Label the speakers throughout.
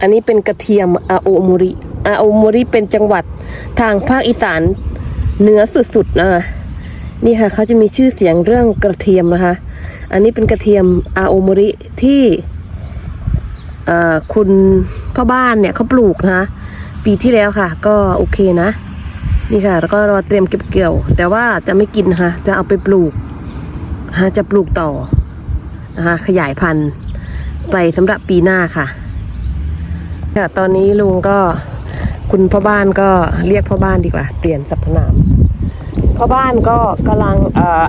Speaker 1: อันนี้เป็นกระเทียมอาโอโมริอาโอโมริเป็นจังหวัดทางภาคอีสานเหนือสุดๆนะคะนี่ค่ะเขาจะมีชื่อเสียงเรื่องกระเทียมนะคะ อันนี้เป็นกระเทียมอาโอโมริที่คุณพ่อบ้านเนี่ยเขาปลูกนะคะปีที่แล้วค่ะ ก็โอเคนะ นี่ค่ะ แล้วก็รอเตรียมเก็บเกี่ยว แต่ว่าจะไม่กินนะคะจะเอาไปปลูกนะคะจะปลูกต่อนะคะขยายพันธุ์ไปสำหรับปีหน้าค่ะ ค่ะตอนนี้ลุงก็คุณพ่อบ้านก็เรียกพ่อบ้านดีกว่า เปลี่ยนสรรพนาม พ่อบ้านก็กำลังเอ่อ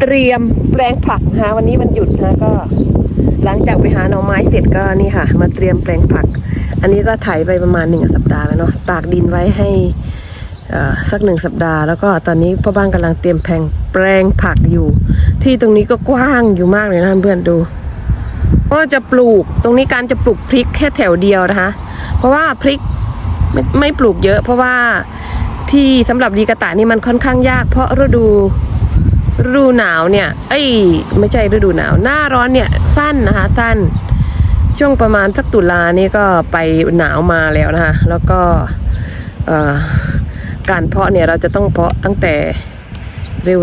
Speaker 1: เตรียมแปลงผักนะคะวันนี้วันหยุดนะก็ หลังจากไปหาหน่อไม้เสร็จก็นี่ค่ะ มาเตรียมแปลงผัก อันนี้ก็ไถไปประมาณหนึ่งสัปดาห์แล้วเนาะตากดินไว้ให้สักหนึ่งสัปดาห์แล้วก็ตอนนี้พ่อบ้านกำลังเตรียมแปลงแปลงผักอยู่ ที่ตรงนี้ก็กว้างอยู่มากเลยนะเพื่อนดู ก็จะปลูกตรงนี้การจะปลูกพริกแค่แถวเดียวนะคะ เพราะว่าพริกไม่ไม่ปลูกเยอะ เพราะว่าที่สำหรับดีกระตะนี่มันค่อนข้างยาก เพราะฤดูฤดูหนาวเนี่ย เอ้ย ไม่ใช่ฤดูหนาว หน้าร้อนเนี่ยสั้นนะคะ สั้น ช่วงประมาณสักตุลานี่ก็ไปหนาวมาแล้วนะคะ แล้วก็การเพาะเนี่ยเราจะต้องเพาะตั้งแต่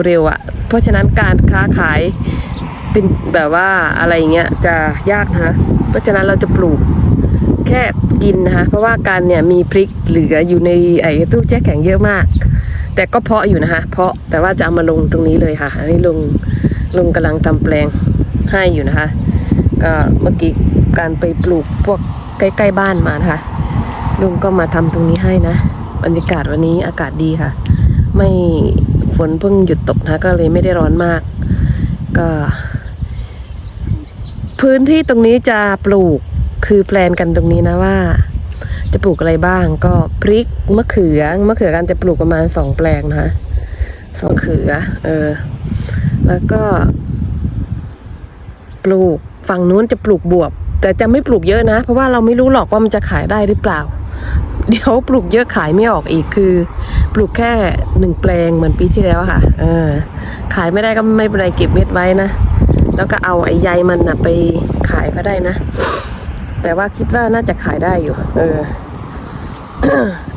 Speaker 1: เร็วๆอะ่ะ เพราะฉะนั้นการค้าขาย เป็นแบบว่าอะไรเงี้ยจะยากนะเพราะฉะนั้นเราจะปลูกแค่กินนะคะเพราะว่าการเนี่ยมีพริกเหลืออยู่ในไอ้ตู้แช่แข็งเยอะมาก แต่ก็เพาะอยู่นะคะ เพาะแต่ว่าจะเอามาลงตรงนี้เลยค่ะอันนี้ลุงลุงกำลังทำแปลงให้อยู่นะคะ ก็เมื่อกี้การไปปลูกพวกใกล้ๆบ้านมานะคะลุงก็มาทำตรงนี้ให้นะบรรยากาศวันนี้อากาศดีค่ะ ไม่ฝนเพิ่งหยุดตกนะก็เลยไม่ได้ร้อนมาก ก็ พื้นที่ตรงนี้จะปลูกคือแปลนกันตรงนี้นะว่า จะปลูกอะไรบ้างก็พริกมะเขือมะเขือกันจะปลูกประมาณสองแปลงนะคะสองเขือ เออ แล้วก็ ปลูกฝั่งนู้นจะปลูกบวบ แต่จะไม่ปลูกเยอะนะ เพราะว่าเราไม่รู้หรอกว่ามันจะขายได้หรือเปล่า เดี๋ยวปลูกเยอะขายไม่ออกอีกคือ ปลูกแค่หนึ่งแปลงเหมือนปีที่แล้วค่ะ เออ ขายไม่ได้ก็ไม่เป็นไรเก็บเม็ดไว้นะ แล้วก็เอาไอ้ใยมันนะไปขายก็ได้นะ แต่ว่าคิดว่าน่าจะขายได้อยู่ เออ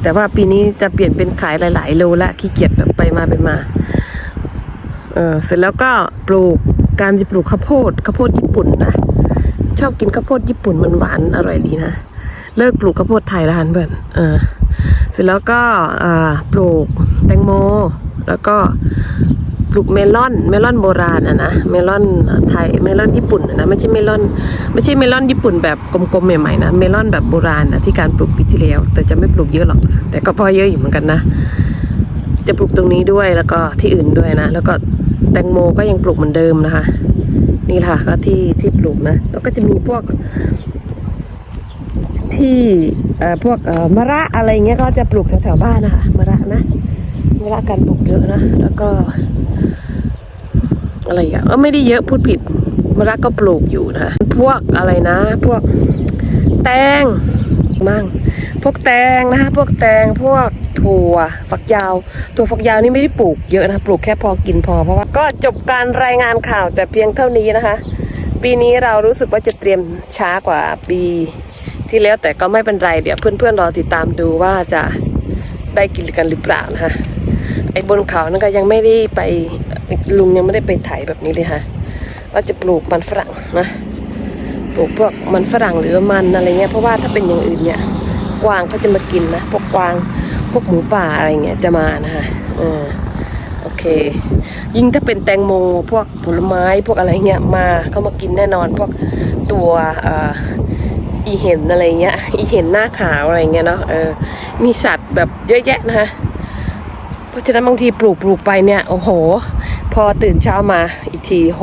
Speaker 1: แต่ว่าปีนี้จะเปลี่ยนเป็นขายหลาย ๆ โลละขี้เกียจแบบไปมาไปมา เออ เสร็จแล้วก็ปลูกการจะปลูกข้าวโพดข้าวโพดญี่ปุ่นนะชอบกินข้าวโพดญี่ปุ่นมันหวานอร่อยดีนะเลิกปลูกข้าวโพดไทยแล้วฮันเพื่อนเออ เสร็จแล้วก็ปลูกแตงโม แล้วก็ ลูกเมลอนเมลอนโบราณอะนะเมลอนไทยเมลอนญี่ปุ่นนะไม่ใช่เมลอนไม่ใช่เมลอนญี่ปุ่นแบบกลมๆใหม่ๆนะเมลอนแบบโบราณนะที่การปลูกปีที่แล้ว แต่จะไม่ปลูกเยอะหรอก แต่ก็พอเยอะอยู่เหมือนกันนะ จะปลูกตรงนี้ด้วยแล้วก็ที่อื่นด้วยนะ แล้วก็แตงโมก็ยังปลูกเหมือนเดิมนะคะ นี่ค่ะก็ที่ที่ปลูกนะแล้วก็จะมีพวกที่เอ่อพวกเอ่อมะระอะไรเงี้ยก็จะปลูกแถวๆบ้านนะคะมะระนะมะระกันปลูกเยอะนะแล้วก็ อะไรอะเออไม่ได้เยอะพูดผิดมะระก็ปลูกอยู่นะ พวกอะไรนะ พวกแตงมั่งพวกแตงนะคะพวกแตงพวกถั่วฝักยาวถั่วฝักยาวนี่ไม่ได้ปลูกเยอะนะปลูกแค่พอกินพอเพราะว่าก็จบการรายงานข่าวแต่เพียงเท่านี้นะคะ ปีนี้เรารู้สึกว่าจะเตรียมช้ากว่าปี ที่แล้วแต่ก็ไม่เป็นไรเดี๋ยวเพื่อนๆรอติดตามดูว่าจะได้กินกันหรือเปล่านะคะไอ้บนเขานั่นก็ยังไม่ได้ไป ลุงยังไม่ได้ไปไถแบบนี้เลยค่ะว่าจะปลูกมันฝรั่งนะปลูกพวกมันฝรั่งหรือมันอะไรเงี้ยเพราะว่าถ้าเป็นอย่างอื่นเนี่ยกวางเขาจะมากินนะพวกกวางพวกหมูป่าอะไรเงี้ยจะมานะคะเออโอเค ยิ่งถ้าเป็นแตงโมพวกผลไม้พวกอะไรเงี้ยมาเขามากินแน่นอนพวกตัวอีเห็นอะไรเงี้ยอีเห็นหน้าขาวอะไรเงี้ยเนาะเออมีสัตว์แบบเยอะแยะนะคะเพราะฉะนั้นบางทีปลูกปลูกไปเนี่ยโอ้โห พอตื่นเช้ามาอีกทีโห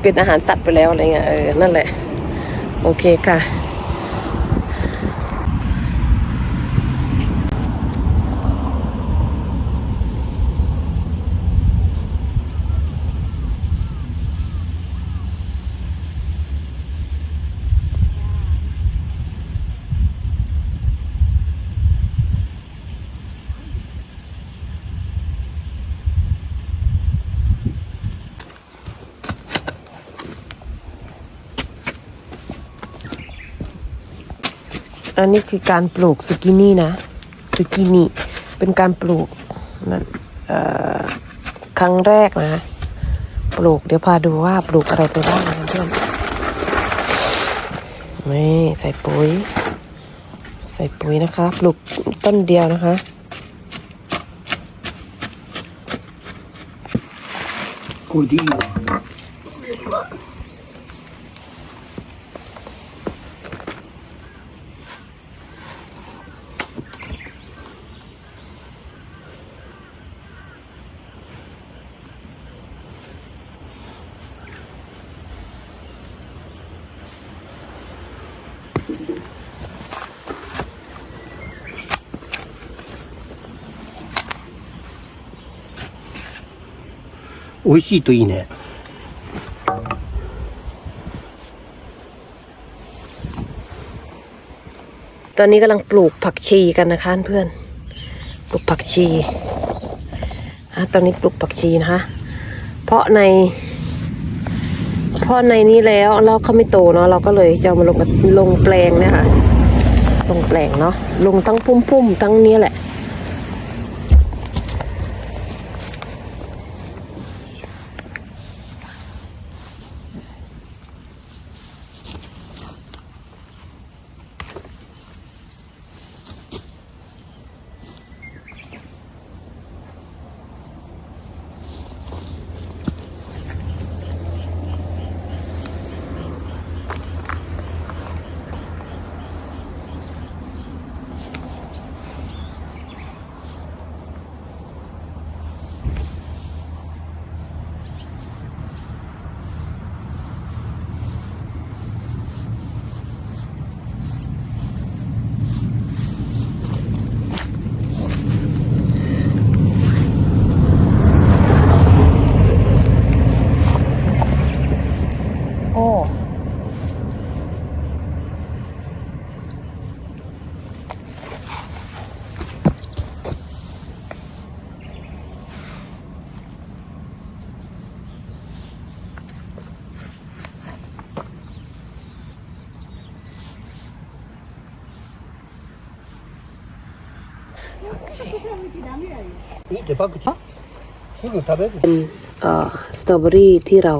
Speaker 1: เป็นอาหารสัตว์ไปแล้วอะไรเงี้ยเออนั่นแหละ โอเคค่ะ อันนี้คือการปลูกซูกินี่นะซูกินี่เป็นการปลูกนั่นครั้งแรกนะ ปลูกเดี๋ยวพาดูว่าปลูกอะไรไปบ้างนะเพื่อนนี่ใส่ปุ๋ย ใส่ปุ๋ยนะคะ ปลูกต้นเดียวนะคะ
Speaker 2: これ美味しいといいね。
Speaker 1: ตอนนี้กำลังปลูกผักชีกันนะคะเพื่อน ปลูกผักชีอ่ะตอนนี้ปลูกผักชีนะคะ เพราะใน เพราะในนี้แล้วแล้วเขาไม่โตเนาะเราก็เลยจะเอามาลงกับลงแปลงเนะคะ ลงแปลงเนาะ ลงทั้งพุ่มๆทั้งเนี้ยแหละ เป็นอ่อสตรอเบอรี่ที่เรา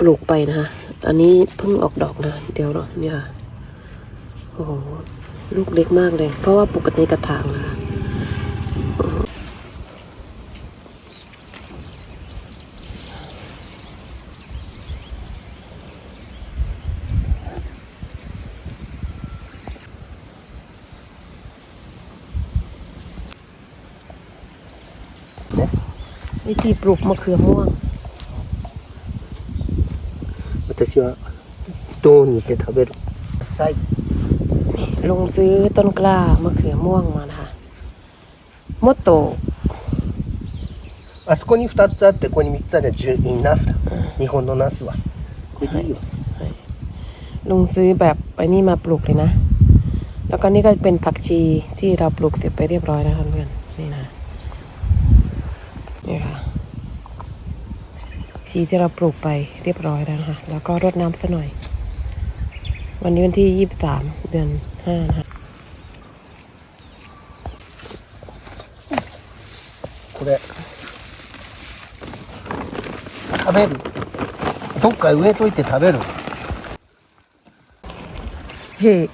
Speaker 1: ปลูกไปนะคะอันนี้เพิ่งออกดอกนะ เดี๋ยวเนี่ยโอ้โหลูกเล็กมากเลย เพราะว่าปลูกในกระถางนะะ วิธีปลูกมะเขือม่วง
Speaker 2: 私は丼にして食べる。さい。
Speaker 1: ลงซื้อต้นกล้ามะเขือม่วงมานะคะมดโต
Speaker 2: あそこに二つあって、ここに三つある純インナスだ。日本のナスは。これでいいよ。
Speaker 1: ลุงซื้อแบบไอ้นี่มาปลูกเลยนะ แล้วก็นี่ก็เป็นผักชีที่เราปลูกเสร็จไปเรียบร้อยแล้วเพื่อนๆนี่นะ นี่ ชีที่เราปลูกไปเรียบร้อยแล้วนะคะ แล้วก็รดน้ำซะหน่อย วันนี้วันที่ยี่สิบสามเดือนห้านะคะ
Speaker 2: これ。食べる。どっか植えといて食べる。
Speaker 1: เฮ้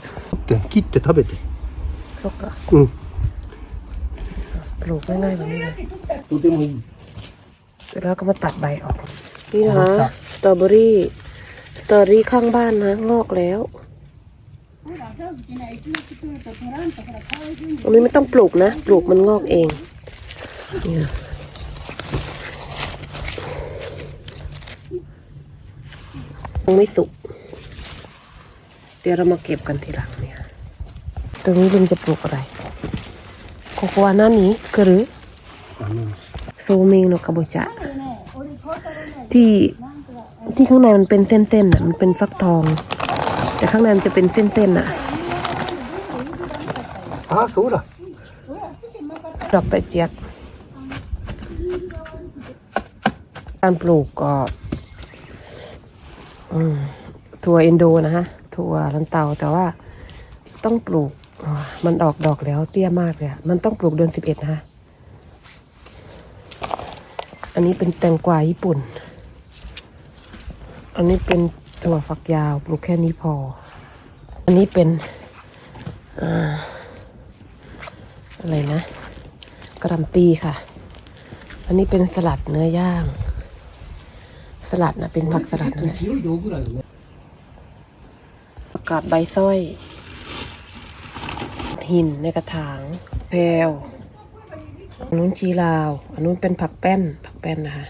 Speaker 2: で切って食べて。
Speaker 1: สุกอะ
Speaker 2: うん。
Speaker 1: ปลูกง่ายๆแบบนี้เลย
Speaker 2: とてもいい。
Speaker 1: เสร็จแล้วก็มาตัดใบออก นี่นะคะสตรอเบอรี่สตรอเบอรี่ข้างบ้านนะงอกแล้วตรงนี้ไม่ต้องปลูกนะ ปลูกมันงอกเองเนี่ยยังไม่สุก เดี๋ยวเรามาเก็บกันทีหลังเนี่ย ตรงนี้ลุงจะปลูกอะไรโคโค่หน้านี้กรือ
Speaker 2: あの、
Speaker 1: โซเมงโนคาโบจะ ที่ที่ข้างในมันเป็นเส้นๆอะมันเป็นฟักทอง แต่ข้างในมันจะเป็นเส้นๆอะ
Speaker 2: อ้าสูดอะ
Speaker 1: ดอกแปะเจี๊ยบการปลูกก็ถั่วอินโดนะฮะถั่วลันเตาแต่ว่าต้องปลูกมันออกดอกแล้วเตี้ยมากเลยมันต้องปลูกเดือนสิบเอ็ดนะอันนี้เป็นแตงกวาญี่ปุ่น อันนี้เป็นถั่วฝักยาวปลูกแค่นี้พอ อันนี้เป็นอะอะไรนะกระลำปีค่ะ อันนี้เป็นสลัดเนื้อย่าง สลัดนะเป็นผักสลัดนะประกาศใบส้อย หินในกระถางแพรวอันนู้นชีลาว อันนู้นเป็นผักแป้น ผักแป้นนะคะ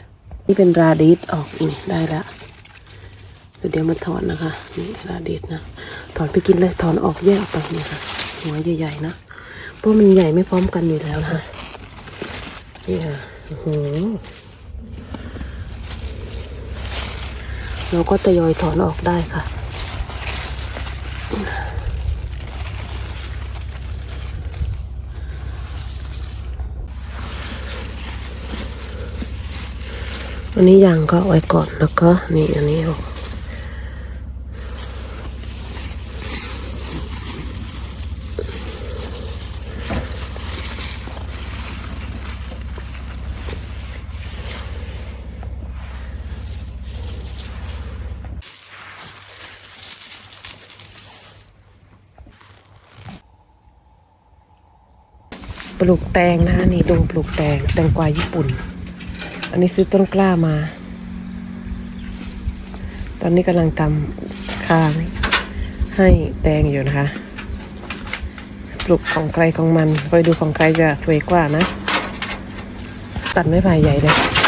Speaker 1: นี่เป็นราดิสออกนี่ได้แล้ว เดี๋ยวมาถอนนะคะ นี่ราดิสนะถอนไปกินเลยถอนออกแยกออกไปนี่ค่ะ หัวใหญ่ๆนะเพราะมันใหญ่ไม่พร้อมกันอยู่แล้วนะคะนี่ค่ะโอ้โหเราก็ทยอยถอนออกได้ค่ะอันนี้ยังก็เอาไว้ก่อนแล้วก็นี่อันนี้ออก ปลูกแตงนะคะนี่ดงปลูกแตงแตงกวาญี่ปุ่น อันนี้ซื้อต้นกล้ามา ตอนนี้กำลังทำคางให้แตงอยู่นะคะ ปลูกของใครของมันคอยดูของใครจะสวยกว่านะ ตัดไม้ไผ่ใหญ่เลย